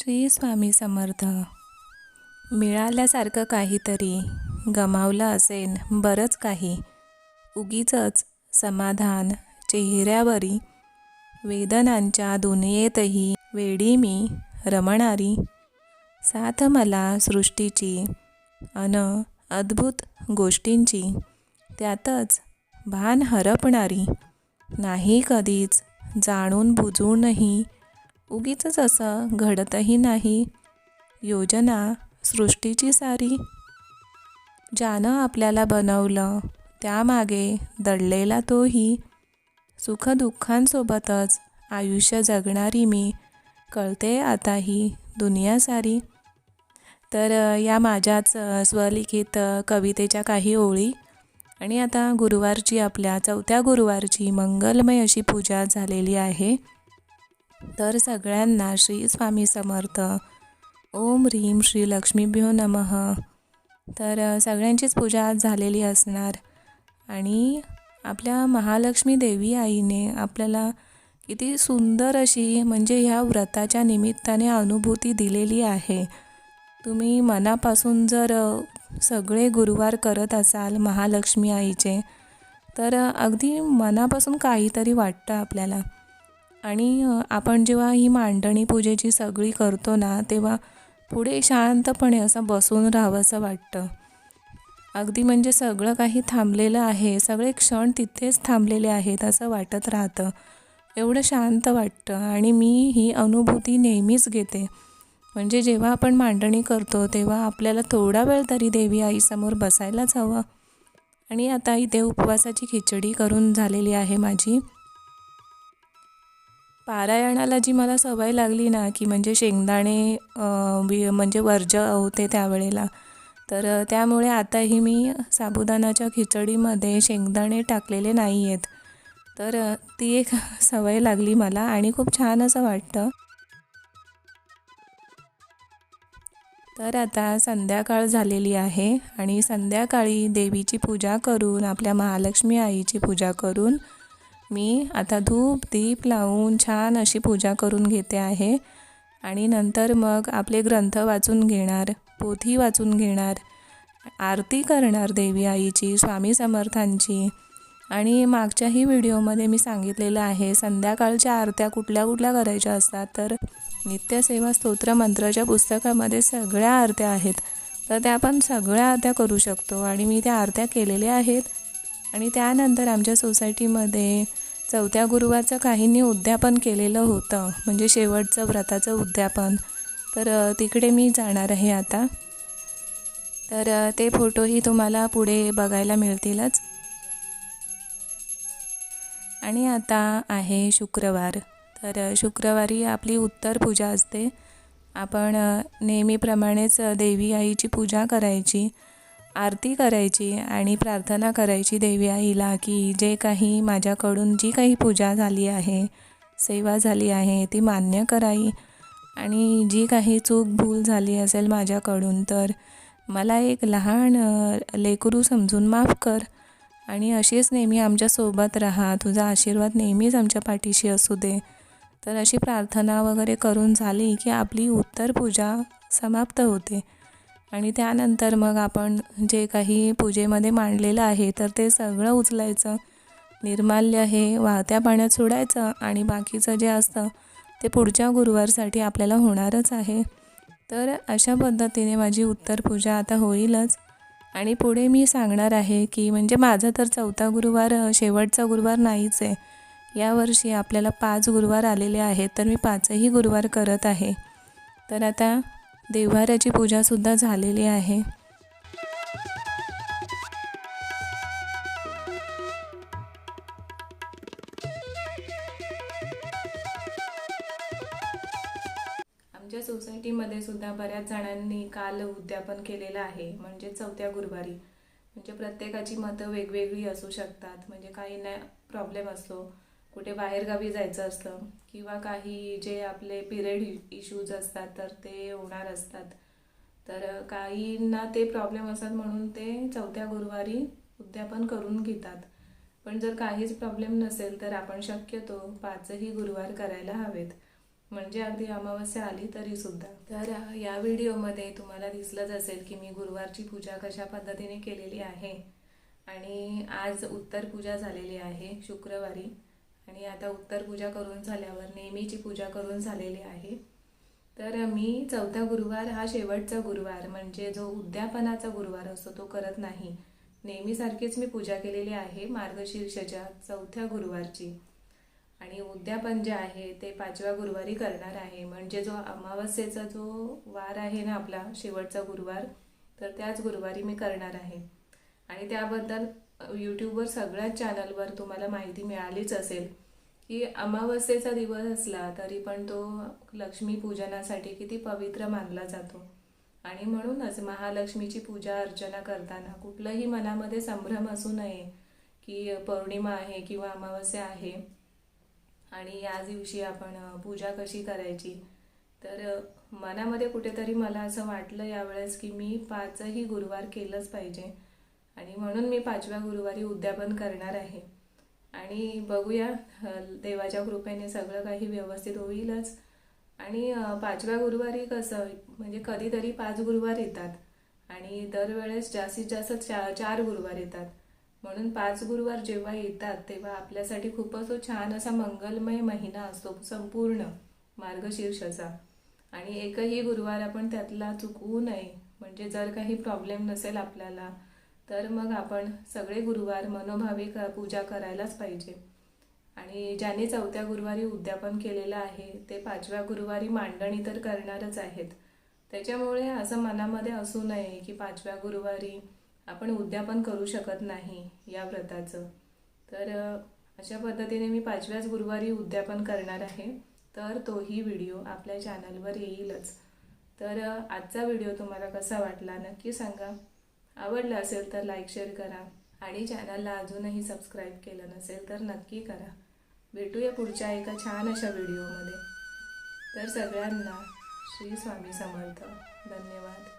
श्री स्वामी समर्थ. मिळाल्यासारखं काहीतरी गमावलं असेन बरंच काही. उगीचच समाधान चेहऱ्यावरी वेदनांच्या दुनियेतही वेडी मी रमणारी. साथ मला सृष्टीची अन अद्भुत गोष्टींची त्यातच भान हरपणारी. नाही कधीच जाणून बुजूनही उगीचच असं घडतही नाही. योजना सृष्टीची सारी. ज्यानं आपल्याला बनवलं त्यामागे दडलेला तोही. सुखदुःखांसोबतच आयुष्य जगणारी मी कळते आता ही दुनिया सारी. तर या माझ्याच स्वलिखित कवितेच्या काही ओळी. आणि आता गुरुवारची आपल्या चौथ्या गुरुवारची मंगलमय अशी पूजा झालेली आहे. तर सगळ्यांना श्री स्वामी समर्थ. ओम ह्रीम श्री लक्ष्मीभ्यो नमः. तर सगळ्यांचीच पूजा आज झालेली असणार. आणि आपल्या महालक्ष्मी देवी आईने आपल्याला किती सुंदर अशी म्हणजे ह्या व्रताच्या निमित्ताने अनुभूती दिलेली आहे. तुम्ही मनापासून जर सगळे गुरुवार करत असाल महालक्ष्मी आईचे तर अगदी मनापासून काहीतरी वाटतं आपल्याला. आणि आपण जेव्हा ही मांडणी पूजेची सगळी करतो ना तेव्हा पुढे शांतपणे असं बसून राहावंसं वाटतं. अगदी म्हणजे सगळं काही थांबलेलं आहे सगळे क्षण तिथेच थांबलेले आहेत असं वाटत राहतं. एवढं शांत वाटतं आणि मी ही अनुभूती नेहमीच घेते. म्हणजे जेव्हा आपण मांडणी करतो तेव्हा आपल्याला थोडा वेळ तरी देवी आईसमोर बसायलाच हवं. आणि आता इथे उपवासाची खिचडी करून झालेली आहे माझी. पारायणाला जी मला सवय लागली ना की म्हणजे शेंगदाणे बी म्हणजे वर्ज होते त्यावेळेला तर त्यामुळे आताही मी साबुदाणाच्या खिचडीमध्ये शेंगदाणे टाकलेले नाही आहेत तर ती एक सवय लागली मला आणि खूप छान असं वाटतं. तर आता संध्याकाळ झालेली आहे आणि संध्याकाळी देवीची पूजा करून आपल्या महालक्ष्मी आईची पूजा करून मी आता धूप दीप लावून छान अशी पूजा करून घेते आहे. आणि नंतर मग आपले ग्रंथ वाचून घेणार पोथी वाचून घेणार आरती करणार देवी आईची स्वामी समर्थांची. आणि मागच्याही व्हिडिओमध्ये मी सांगितलेलं आहे संध्याकाळच्या आरत्या कुठल्या कुठल्या करायच्या असतात? तर नित्यसेवा स्तोत्र मंत्राच्या पुस्तकामध्ये सगळ्या आरत्या आहेत. तर त्या आपण सगळ्या आरत्या करू शकतो. आणि मी त्या आरत्या केलेल्या आहेत. आणि त्यानंतर आमच्या सोसायटीमध्ये चौथ्या गुरुवारचं काहींनी उद्यापन केलेलं होतं म्हणजे शेवटचं व्रताचं उद्यापन. तर तिकडे मी जाणार आहे आता. तर ते फोटोही तुम्हाला पुढे बघायला मिळतीलच. आणि आता आहे शुक्रवार. तर शुक्रवारी आपली उत्तर पूजा असते. आपण नेहमीप्रमाणेच देवी आईची पूजा करायची. आरती करायची आणि प्रार्थना करायची देवी आईला की जे काही माझ्याकडून जी काही पूजा झाली आहे सेवा झाली आहे ती मान्य कराई. आणि जी काही चूक भूल झाली असेल माझ्याकडून तर मला एक लहान लेकरू समजून माफ कर. आणि अशीच नेहमी आमच्यासोबत राहा. तुझा आशीर्वाद नेहमीच आमच्या पाठीशी असू दे. तर अशी प्रार्थना वगैरे करून झाली की आपली उत्तर पूजा समाप्त होते. आणि त्यानंतर मग आपण जे काही पूजेमध्ये मांडलेलं आहे तर ते सगळं उचलायचं. निर्माल्य हे वाहत्या पाण्यात सोडायचं आणि बाकीचं जे असतं ते पुढच्या गुरुवारसाठी आपल्याला होणारच आहे. तर अशा पद्धतीने माझी उत्तर पूजा आता होईलच. आणि पुढे मी सांगणार आहे की म्हणजे माझा तर चौथा गुरुवार शेवटचा गुरुवार नाहीच आहे. यावर्षी आपल्याला पाच गुरुवार आलेले आहेत तर मी पाचही गुरुवार करत आहे. तर आता देवाऱ्याची पूजासुद्धा झालेली आहे. आमच्या सोसायटीमध्ये सुद्धा बऱ्याच जणांनी काल उद्यापन केलेलं आहे म्हणजे चौथ्या गुरुवारी. म्हणजे प्रत्येकाची मतं वेगवेगळी असू शकतात म्हणजे काहींना प्रॉब्लेम असतो. कुठे बाहेरगावी जायचं असतं किंवा काही जे आपले पिरियड इश्यूज असतात तर ते होणार असतात. तर काहींना ते प्रॉब्लेम असतात म्हणून ते चौथ्या गुरुवारी उद्यापन करून घेतात. पण जर काहीच प्रॉब्लेम नसेल तर आपण शक्यतो पाचही गुरुवार करायला हवेत. म्हणजे अगदी अमावस्या आली तरी सुद्धा. तर या व्हिडिओमध्ये तुम्हाला दिसलंच असेल की मी गुरुवारची पूजा कशा पद्धतीने केलेली आहे. आणि आज उत्तर पूजा झालेली आहे शुक्रवारी. आणि आता उत्तर पूजा करून झाल्यावर नेहमीची पूजा करून झालेली आहे. तर मी चौथा गुरुवार हा शेवटचा गुरुवार म्हणजे जो उद्यापनाचा गुरुवार असतो तो करत नाही. नेहमीसारखीच मी पूजा केलेली आहे मार्गशीर्षच्या चौथ्या गुरुवारची. आणि उद्यापन जे आहे ते पाचव्या गुरुवारी करणार आहे. म्हणजे जो अमावस्येचा जो वार आहे ना आपला शेवटचा गुरुवार तर त्याच गुरुवारी मी करणार आहे. आणि त्याबद्दल यूट्यूबवर सगळ्याच चॅनलवर तुम्हाला माहिती मिळालीच असेल. की अमावस्येचा दिवस असला तरी पण तो लक्ष्मी पूजनासाठी किती पवित्र मानला जातो. आणि म्हणूनच महालक्ष्मीची पूजा अर्चना करताना कुठलंही मनामध्ये संभ्रम असू नये की पौर्णिमा आहे किंवा अमावस्या आहे. आणि या दिवशी आपण पूजा कशी करायची? तर मनामध्ये कुठेतरी मला असं वाटलं यावेळेस की मी पाचही गुरुवार केलंच पाहिजे. आणि म्हणून मी पाचव्या गुरुवारी उद्यापन करणार आहे. आणि बघूया देवाच्या कृपेने सगळं काही व्यवस्थित होईलच. आणि पाचव्या गुरुवारी कसं म्हणजे कधीतरी पाच गुरुवार येतात. आणि दरवेळेस जास्तीत जास्त चा चार गुरुवार येतात. म्हणून पाच गुरुवार जेव्हा येतात तेव्हा आपल्यासाठी खूपच तो छान असा मंगलमय महिना असतो संपूर्ण मार्गशीर्षाचा. आणि एकही गुरुवार आपण त्यातला चुकवू नये. म्हणजे जर काही प्रॉब्लेम नसेल आपल्याला तर मग आपण सगळे गुरुवार मनोभावे क पूजा करायलाच पाहिजे. आणि ज्याने चौथ्या गुरुवारी उद्यापन केलेलं आहे ते पाचव्या गुरुवारी मांडणी तर करणारच आहेत. त्याच्यामुळे असं मनामध्ये असू नये की पाचव्या गुरुवारी आपण उद्यापन करू शकत नाही या व्रताचं. तर अशा पद्धतीने मी पाचव्याच गुरुवारी उद्यापन करणार आहे. तर तोही व्हिडिओ आपल्या चॅनलवर येईलच. तर आजचा व्हिडिओ तुम्हाला कसा वाटला नक्की सांगा. आवडलं असेल तर लाईक शेअर करा. आणि चॅनलला अजूनही सबस्क्राईब केलं नसेल तर नक्की करा. भेटूया पुढच्या एका छान अशा व्हिडिओमध्ये तर सगळ्यांना श्री स्वामी समर्थ. धन्यवाद.